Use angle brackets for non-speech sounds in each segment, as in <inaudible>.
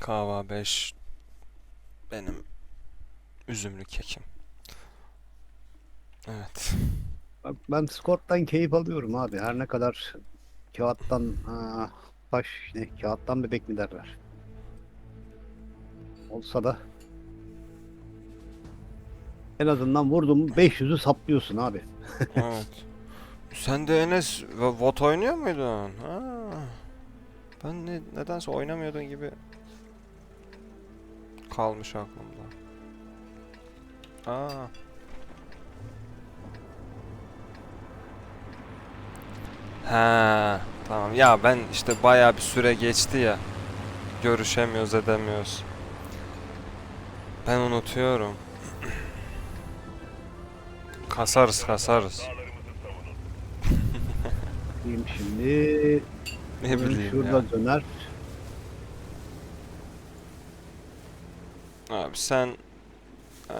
Kahva 5 benim üzümlü kekim. Evet. Ben Scott'tan keyif alıyorum abi. Her ne kadar kağıttan aa, taş ne kağıttan bebek mi derler. Olsa da en azından vurdum 500'ü saplıyorsun abi. <laughs> Evet. Sen de Enes VOT oynuyor muydun? Ha. Ben ne, nedense oynamıyordun gibi kalmış aklımda. Aa. Ha, tamam. Ya ben işte bayağı bir süre geçti ya. Görüşemiyoruz, edemiyoruz. Ben unutuyorum. <clears throat> Kasarız, kasarız. Diyeyim şimdi <laughs> Ne bileyim şurada ya. döner. Abi sen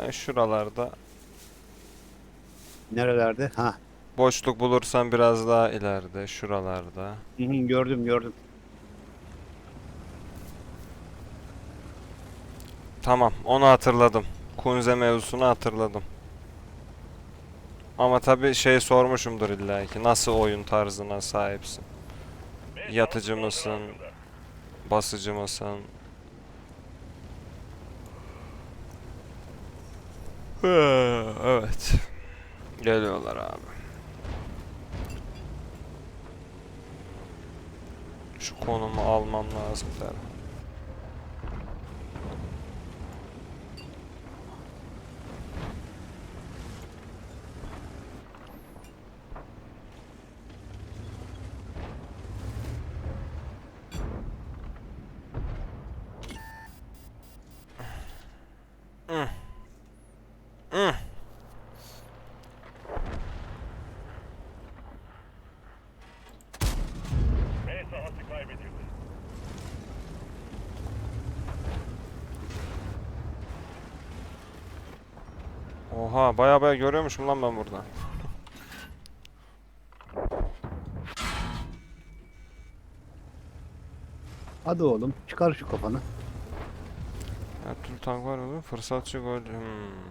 e, şuralarda Nerelerde? Ha. boşluk bulursan biraz daha ileride şuralarda. Hı hı, gördüm gördüm. Tamam onu hatırladım. Kunze mevzusunu hatırladım. Ama tabi şey sormuşumdur illa ki nasıl oyun tarzına sahipsin? Yatıcı mısın? Basıcı mısın? Evet. Geliyorlar abi. Şu konumu almam lazım der. Hı. B sahası kaybedildi. Oha baya baya görüyormuşum lan ben burada. Hadi oğlum çıkar şu kafanı. Her türlü tank var mı? Fırsatçı gol. Hmm.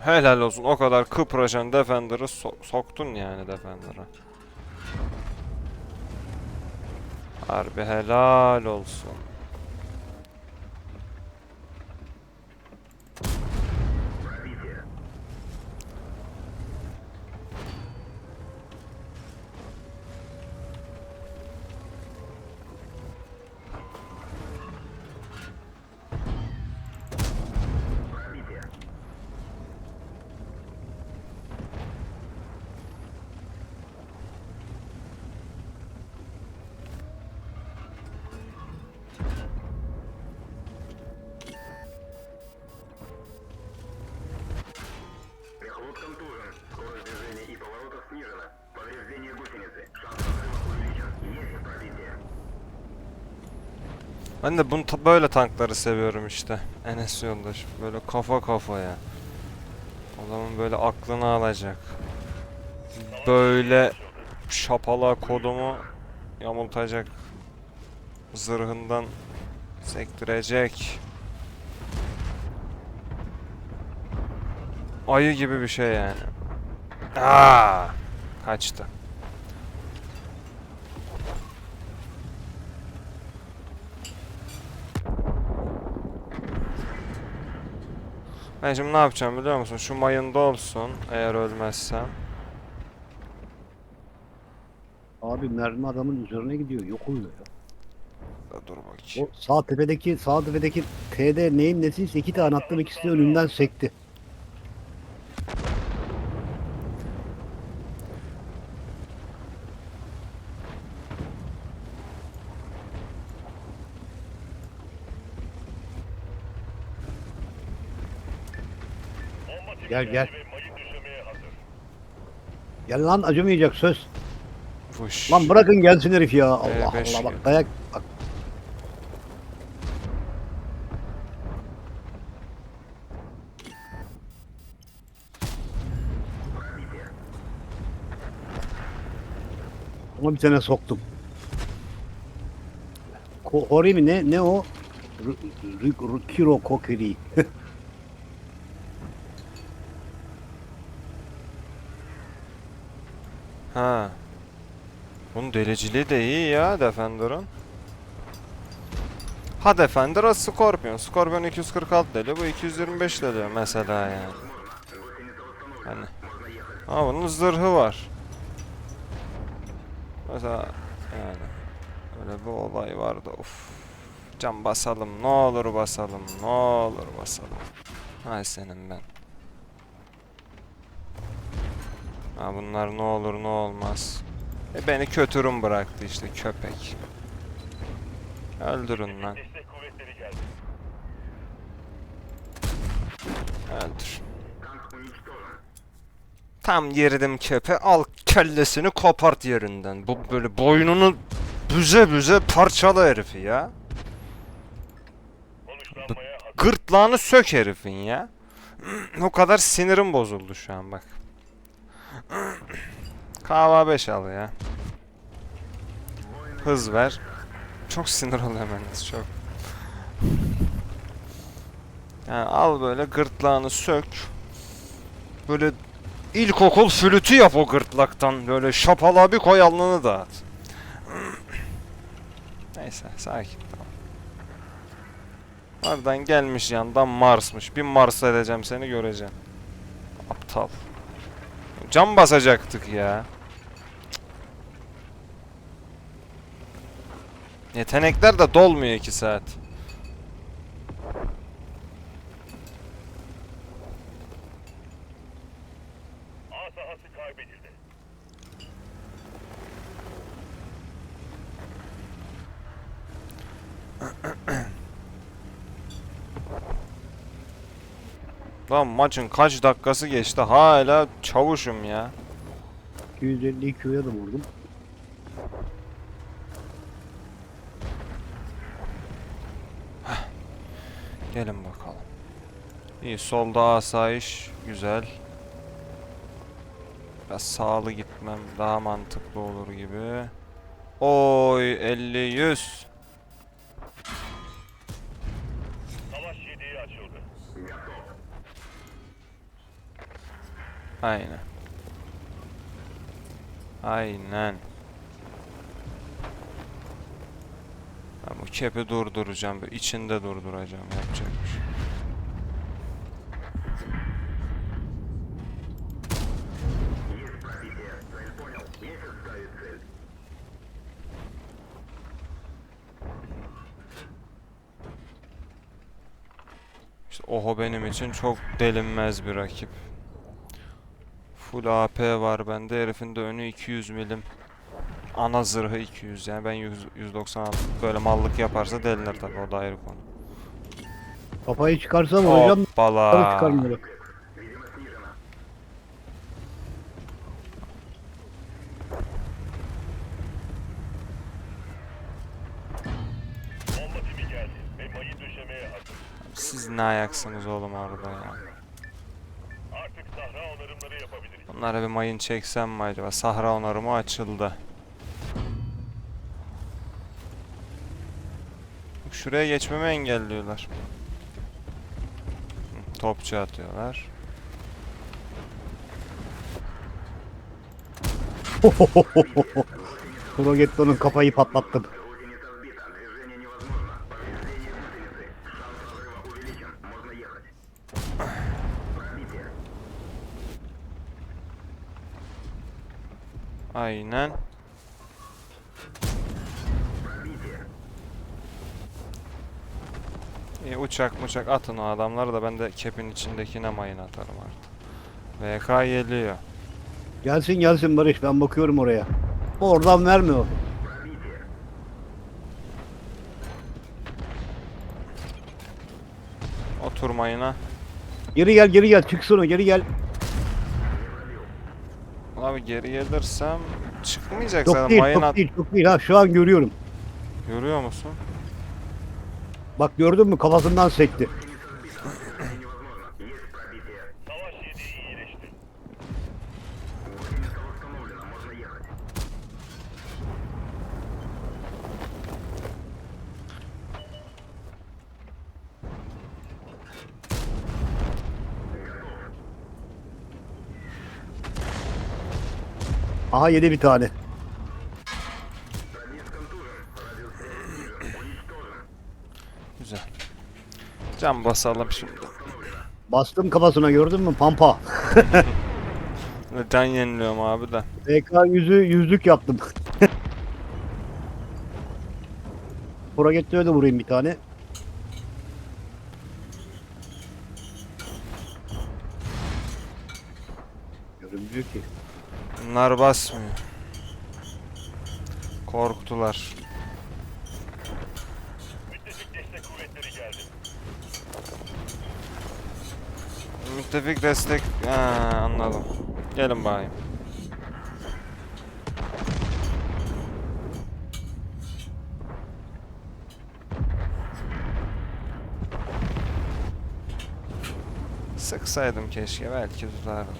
Helal olsun. O kadar kıpraşan Defender'ı so- soktun yani Defender'a. Harbi helal olsun. Ben de bunu ta- böyle tankları seviyorum işte. Enes yoldaş. Böyle kafa kafaya. Adamın böyle aklını alacak. Böyle şapala kodumu yamultacak. Zırhından sektirecek. Ayı gibi bir şey yani. Aa, kaçtı. Ben şimdi ne yapacağım biliyor musun? Şu mayında olsun eğer ölmezsem. Abi mermi adamın üzerine gidiyor. Yok oluyor ya. Da Dur bakayım. O sağ tepedeki sağ tepedeki TD neyin nesiyse iki tane attım ikisi de önümden sekti. Gel, gel. Gel lan acımayacak söz. Vuş. Lan bırakın gelsin herif ya. Allah beş Allah bak geldi. dayak bak. Ama bir tane soktum. Ko Hori mi ne? Ne o? R R R Kiro Kokiri. <laughs> Ha. Bunun deliciliği de iyi ya Defender'ın. Ha Defender ha Scorpion. Scorpion 246 deli bu 225 deli mesela yani. Hani. Ama bunun zırhı var. Mesela yani öyle bir olay vardı. Uf. Can basalım ne olur basalım ne olur basalım. Hay senin ben. Ha bunlar ne olur ne olmaz. E beni kötürüm bıraktı işte köpek. Öldürün lan. Öldür. Tam yerdim köpe. Al kellesini kopart yerinden. Bu böyle boynunu büze büze parçala herifi ya. B gırtlağını sök herifin ya. <clears throat> o kadar sinirim bozuldu şu an bak. Kahva 5 al ya. Hız ver. Çok sinir oluyorum yalnız çok. Yani al böyle gırtlağını sök. Böyle ilkokul flütü yap o gırtlaktan. Böyle şapala bir koy alnını dağıt. Neyse sakin tamam. Oradan gelmiş yandan Mars'mış. Bir Mars edeceğim seni göreceğim. Aptal. Cam basacaktık ya. Yetenekler de dolmuyor 2 saat. A sahası kaybedildi. Lan maçın kaç dakikası geçti hala çavuşum ya. 250 Q'ya da vurdum. Gelin bakalım. İyi solda asayiş güzel. Biraz sağlı gitmem daha mantıklı olur gibi. Oy 50 100. Aynen. Aynen. Ben bu kepi durduracağım. İçinde durduracağım. Yapacak bir şey. Oho benim için çok delinmez bir rakip. Full AP var bende. Herifin de önü 200 milim. Ana zırhı 200 yani ben 100, 190 böyle mallık yaparsa delinir tabi o da ayrı konu. Kafayı çıkarsa mı hocam? Hoppala. Siz ne ayaksınız oğlum orada ya? Bunlara bir mayın çeksem mi acaba? Sahra onarımı açıldı. Şuraya geçmemi engelliyorlar. Topçu atıyorlar. Progetto'nun kafayı patlattım. Aynen. E, uçak uçak atın o adamları da ben de kepin içindekine mayın atarım artık. VK geliyor. Gelsin gelsin Barış ben bakıyorum oraya. Oradan vermiyor. Otur mayına. Geri gel geri gel çıksın o geri gel. Abi geri gelirsem çıkmayacak Çok zaten değil mayın çok at. değil çok değil ha şu an görüyorum. Görüyor musun? Bak gördün mü kafasından sekti. Aha yedi bir tane. Güzel. Can basalım şimdi. Bastım kafasına gördün mü? Pampa. <laughs> Can yeniliyorum abi de. TK yüzü yüzlük yaptım. <laughs> Progettöre de vurayım bir tane. Bunlar basmıyor. Korktular. Müttefik destek kuvvetleri geldi. Müttefik destek... Ha, anladım. Gelin bayım. Sıksaydım keşke belki tutardım.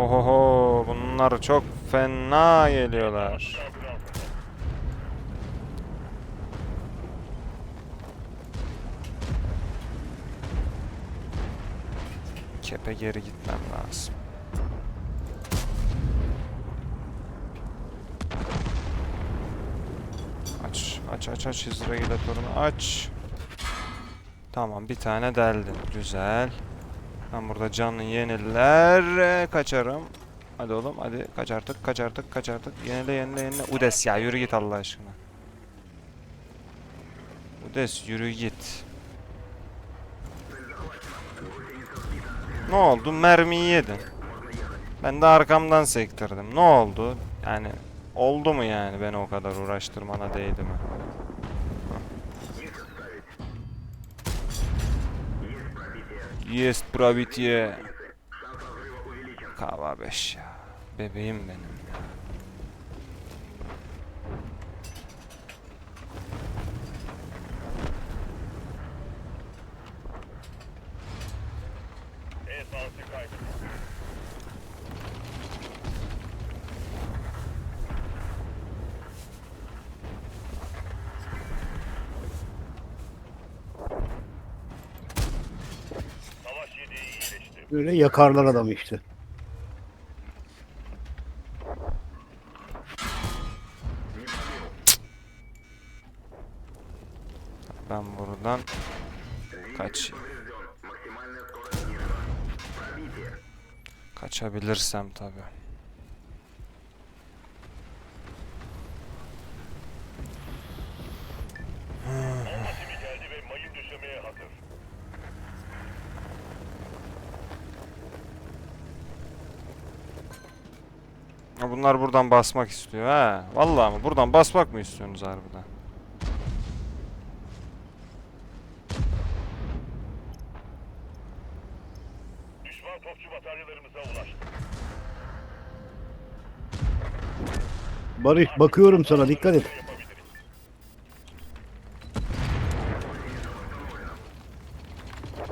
Ohoho bunlar çok fena geliyorlar. Kepe geri gitmem lazım. Aç, aç, aç, aç hidrogilatörünü aç. Tamam, bir tane deldin. Güzel. Ben burada canlı yeniler e, kaçarım. Hadi oğlum, hadi kaç artık, kaç artık, kaç artık. Yenile, yenile, yenile. Udes ya, yürü git Allah aşkına. Udes, yürü git. Ne oldu? Mermiyi yedin. Ben de arkamdan sektirdim. Ne oldu? Yani oldu mu yani beni o kadar uğraştırmana değdi mi? Jest pravitie. Kava 5 ya. Bebeğim benim. Böyle yakarlar adamı işte. Ben buradan kaçayım. Kaçabilirsem tabii. Bunlar buradan basmak istiyor ha. Vallahi mı? Buradan basmak mı istiyorsunuz harbiden? Düşman topçu bataryalarımıza ulaştı. Barış bakıyorum sana dikkat et.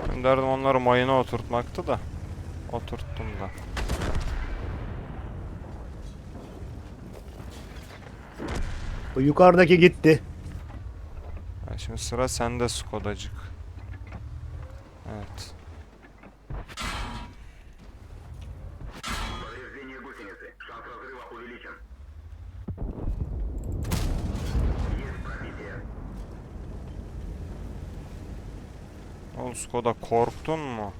Benim derdim onları mayına oturtmaktı da. Oturttum da. O yukarıdaki gitti. Şimdi sıra sende Skodacık. Evet. Oğlum Skoda korktun mu?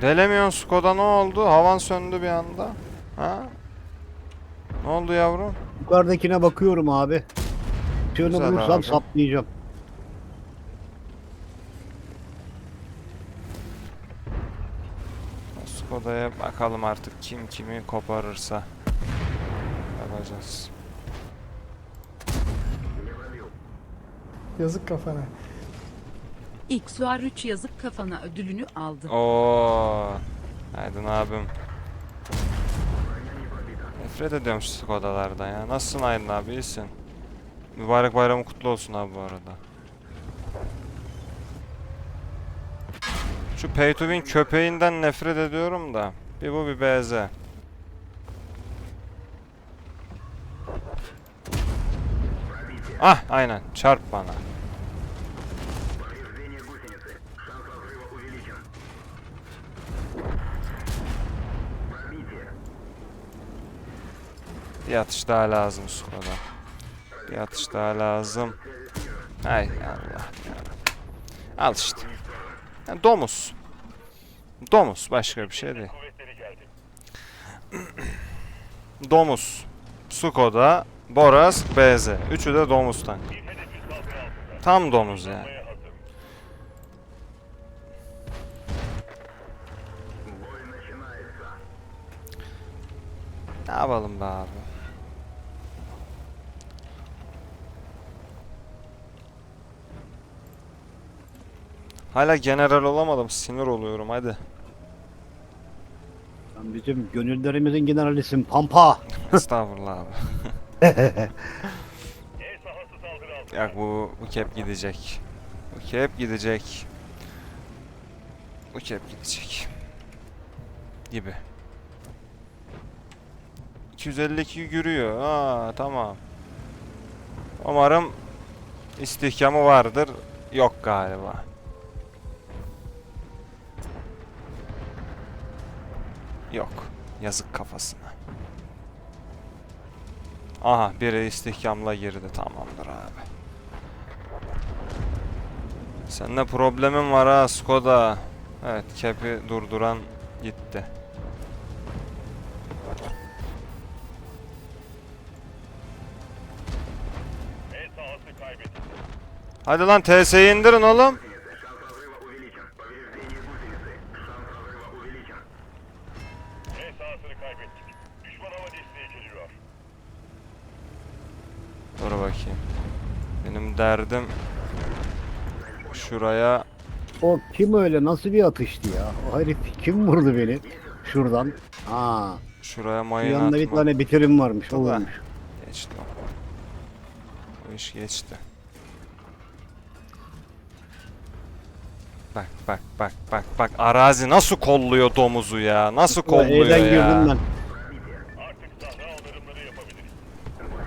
Delemiyorsun Skoda ne oldu? Havan söndü bir anda. Ha? Ne oldu yavrum? Yukarıdakine bakıyorum abi. Şöyle Güzel bulursam abi. saplayacağım. Skoda'ya bakalım artık kim kimi koparırsa. Yapacağız. Yazık kafana. XR3 yazık kafana ödülünü aldı. Oo. Aydın abim. Nefret ediyorum şu Skoda'lardan ya. Nasılsın Aydın abi iyisin? Mübarek bayramı kutlu olsun abi bu arada. Şu pay to win köpeğinden nefret ediyorum da. Bir bu bir BZ. Ah aynen çarp bana. Bir atış daha lazım Suko'da. Bir atış daha lazım. Hay Allah. ya. Al işte. Yani domuz. Domuz başka bir şey değil. <clears throat> domuz. Suko'da, Boras, BZ. Üçü de domuz tank. Tam domuz yani. Ne yapalım be abi? Hala general olamadım. Sinir oluyorum hadi. Sen bizim gönüllerimizin generalisin Pampa. <laughs> Estağfurullah abi. <laughs> Ya bu bu kep gidecek. Bu kep gidecek. Bu kep gidecek. Gibi. 252 yürüyor. Aa tamam. Umarım istihkamı vardır. Yok galiba. Yok. Yazık kafasına. Aha biri istihkamla girdi. Tamamdır abi. Seninle problemim var ha Skoda. Evet kepi durduran gitti. Hadi lan TS'yi indirin oğlum. Derdim şuraya O kim öyle nasıl bir atıştı ya? O herif kim vurdu beni? Şuradan. Aa, şuraya mayın yanında bir atma. tane bitirim varmış. O Dur lan. vurmuş. Geçti o. O iş geçti. Bak bak bak bak bak arazi nasıl kolluyor domuzu ya? Nasıl kolluyor E'den ya? girdim ben.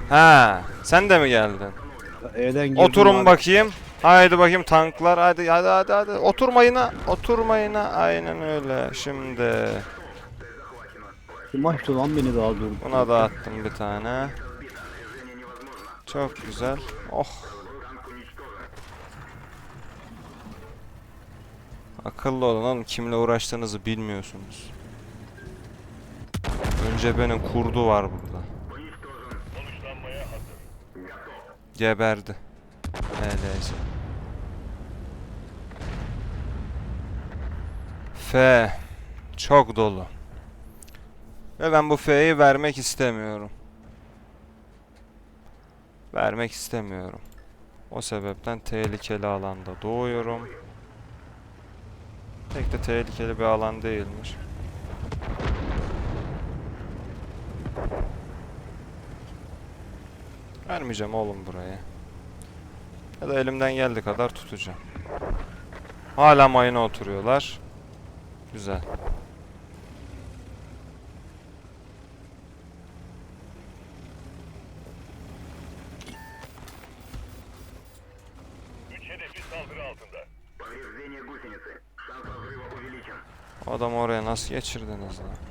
Ha, sen de mi geldin? E'den girdim. Oturun abi. bakayım. Haydi bakayım tanklar. Hadi hadi hadi hadi. Oturmayına. Oturmayına. Aynen öyle. Şimdi Kim açtı lan beni daha dur. buna da attım bir tane. Çok güzel. Oh. Akıllı olun oğlum. Kimle uğraştığınızı bilmiyorsunuz. Önce benim kurdu var burada. Geberdi. Öyleyse. F. Çok dolu. Ve ben bu F'yi vermek istemiyorum. Vermek istemiyorum. O sebepten tehlikeli alanda doğuyorum. Pek de tehlikeli bir alan değilmiş. Vermeyeceğim oğlum burayı. Ya da elimden geldiği kadar tutacağım. Hala mayına oturuyorlar. Güzel. Adam oraya nasıl geçirdiniz lan?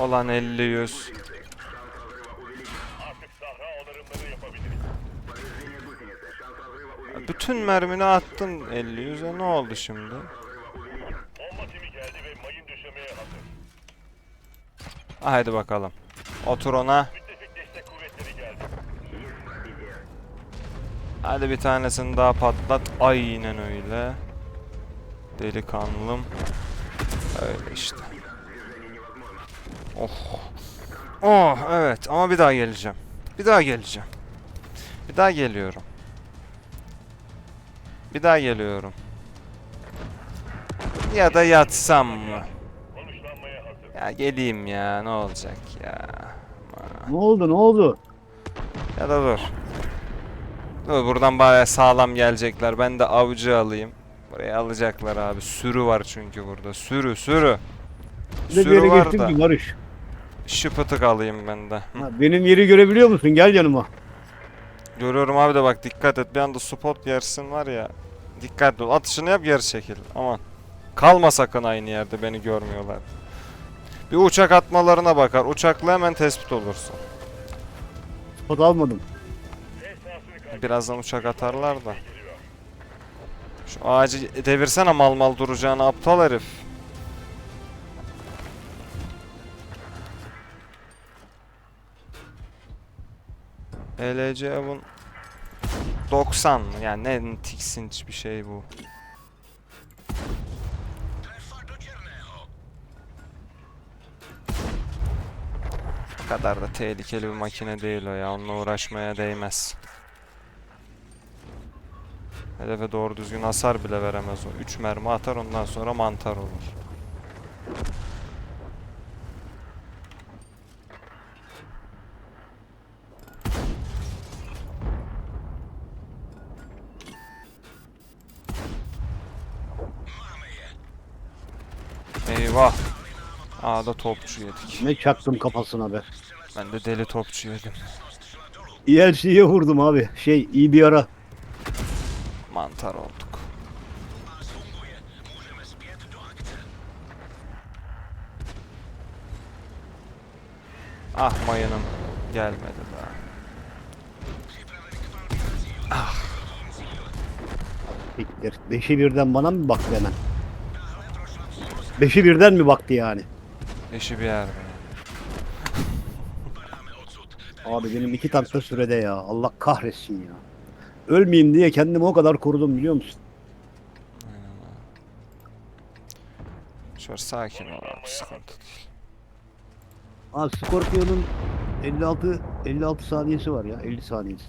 Olan 50 100. Artık sahra onarımları yapabiliriz. Bütün mermini attın 50 100'e ne oldu şimdi? Haydi bakalım. Otur ona. Hadi bir tanesini daha patlat. Aynen öyle. Delikanlım. Öyle işte. Oh. Oh evet ama bir daha geleceğim. Bir daha geleceğim. Bir daha geliyorum. Bir daha geliyorum. Ya da yatsam mı? Ya geleyim ya ne olacak ya. Ne oldu ne oldu? Ya da dur. Dur buradan baya sağlam gelecekler. Ben de avcı alayım. Buraya alacaklar abi. Sürü var çünkü burada. Sürü sürü. Bir de bir Sürü yere var geçtim ki Barış. Şıpıtık alayım ben de. Hı. Ha, benim yeri görebiliyor musun? Gel yanıma. Görüyorum abi de bak dikkat et. Bir anda spot yersin var ya. Dikkatli ol. Atışını yap geri çekil. Aman. Kalma sakın aynı yerde beni görmüyorlar. Bir uçak atmalarına bakar. Uçakla hemen tespit olursun. Spot almadım. Birazdan uçak atarlar da. Şu ağacı devirsene mal mal duracağını aptal herif. LC bun 90 mı? Yani ne tiksinç bir şey bu. O kadar da tehlikeli bir makine değil o ya. Onunla uğraşmaya değmez. Hedefe doğru düzgün hasar bile veremez o. 3 mermi atar ondan sonra mantar olur. Eyvah. A'da topçu yedik. Ne çaktım kafasına be. Ben de deli topçu yedim. ELC'ye vurdum abi. Şey iyi bir ara. Mantar olduk. Ah mayınım gelmedi daha. Siktir. Beşi birden bana mı baktı hemen? Beşi birden mi baktı yani? Eşi bir yerde. Abi benim iki takla sürede ya. Allah kahretsin ya. Ölmeyeyim diye kendimi o kadar korudum biliyor musun? Şöyle sakin ol abi sıkıntı değil. Abi Scorpion'un 56 56 saniyesi var ya. 50 saniyesi.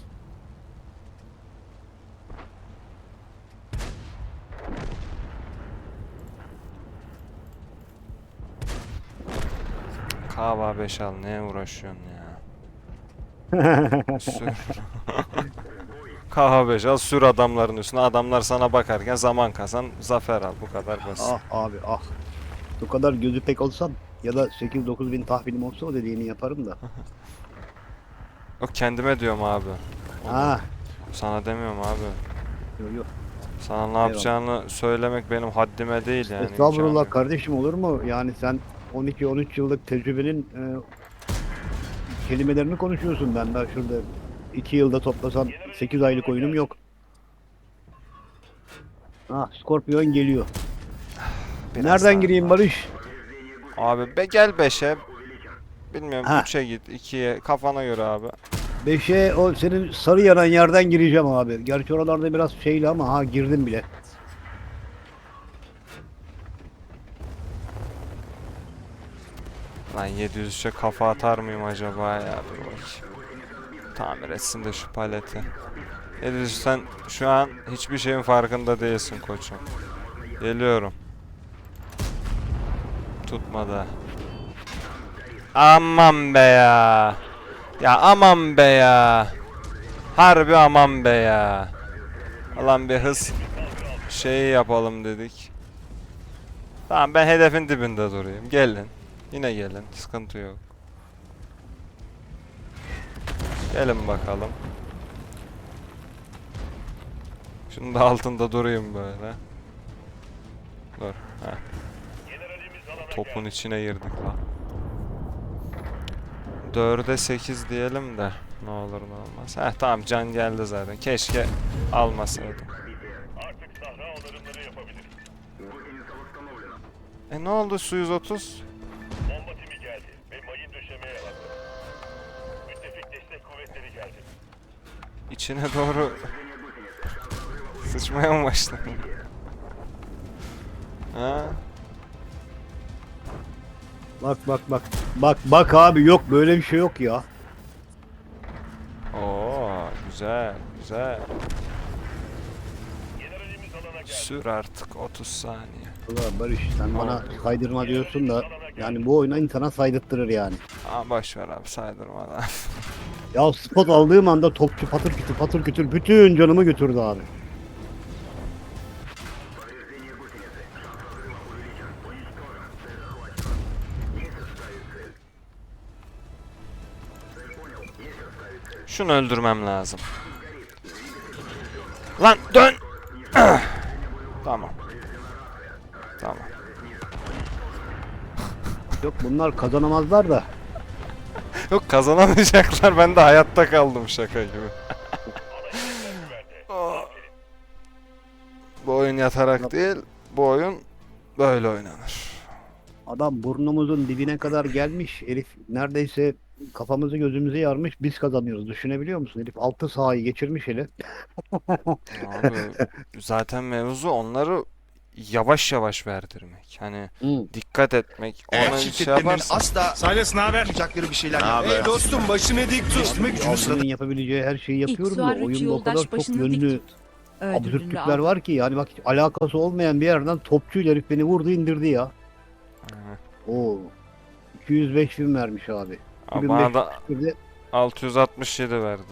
Kahva 5 al neye uğraşıyorsun ya? <laughs> Sür. Kahva 5 al sür adamların üstüne. Adamlar sana bakarken zaman kazan. Zafer al. Bu kadar basit. ah abi ah. Bu kadar gözü pek olsam ya da 8-9 bin tahminim olsa o dediğini yaparım da. Yok kendime diyorum abi. Onu Ha. Sana demiyorum abi. Yok yok. Sana ne yapacağını söylemek benim haddime değil yani. Estağfurullah imkanı yok. kardeşim olur mu? Yani sen 12-13 yıllık tecrübenin e, kelimelerini konuşuyorsun. Ben daha şurada 2 yılda toplasam 8 aylık oyunum yok. Ah Scorpion geliyor. Biraz Nereden daha gireyim var. Barış? Abi be gel 5'e. Bilmiyorum Ha. 3'e git 2'ye kafana göre abi. 5'e o senin sarı yanan yerden gireceğim abi. Gerçi oralarda biraz şeyli ama ha girdim bile. Lan 703'e kafa atar mıyım acaba ya dur. Tamir etsin de şu paleti. 703 sen şu an hiçbir şeyin farkında değilsin koçum. Geliyorum. Tutmadı. Aman be ya. Ya aman be ya. Harbi aman be ya. Ulan bir hız şeyi yapalım dedik. Tamam ben hedefin dibinde durayım. Gelin. Yine gelin. Sıkıntı yok. Gelin bakalım. Şunu da altında durayım böyle. Dur. Topun içine girdik lan. 4'e 8 diyelim de ne olur ne olmaz. Heh tamam can geldi zaten. Keşke almasaydım. E ne oldu su 130? İçine doğru sıçmaya mı başladın? Ha? Bak bak bak. Bak bak abi yok böyle bir şey yok ya. Oo güzel güzel. Sür artık 30 saniye. Ulan Barış sen bana kaydırma diyorsun da yani bu oyuna insana saydırttırır yani. Aa boş ver abi saydırmadan. <laughs> Ya spot aldığım anda topçu patır kütür patır kütür bütün canımı götürdü abi. Şunu öldürmem lazım. Lan dön. <clears throat> tamam. Tamam. Yok bunlar kazanamazlar da. Yok kazanamayacaklar. Ben de hayatta kaldım şaka gibi. <laughs> Bu oyun yatarak değil, bu oyun böyle oynanır. Adam burnumuzun dibine kadar gelmiş. Herif neredeyse kafamızı gözümüzü yarmış. Biz kazanıyoruz. Düşünebiliyor musun? Herif altı sahayı geçirmiş hele. Abi zaten mevzu onları yavaş yavaş verdirmek. Hani Hı. dikkat etmek. Eğer Ona şey şirketlerinin yaparsın. asla Silas ne haber? yapacakları bir şeyler haber? Hey dostum başını dik tut. Geliştirme gücünü bunun yapabileceği her şeyi yapıyorum da İksuar üç oyunda o kadar yoldaş çok başını dik yönlü tut. Absürtlükler var ki yani bak hiç alakası olmayan bir yerden topçuyla herif beni vurdu indirdi ya. Hı. Oo. 205 bin vermiş abi. Aa, Bana da 2500 de 667 verdi.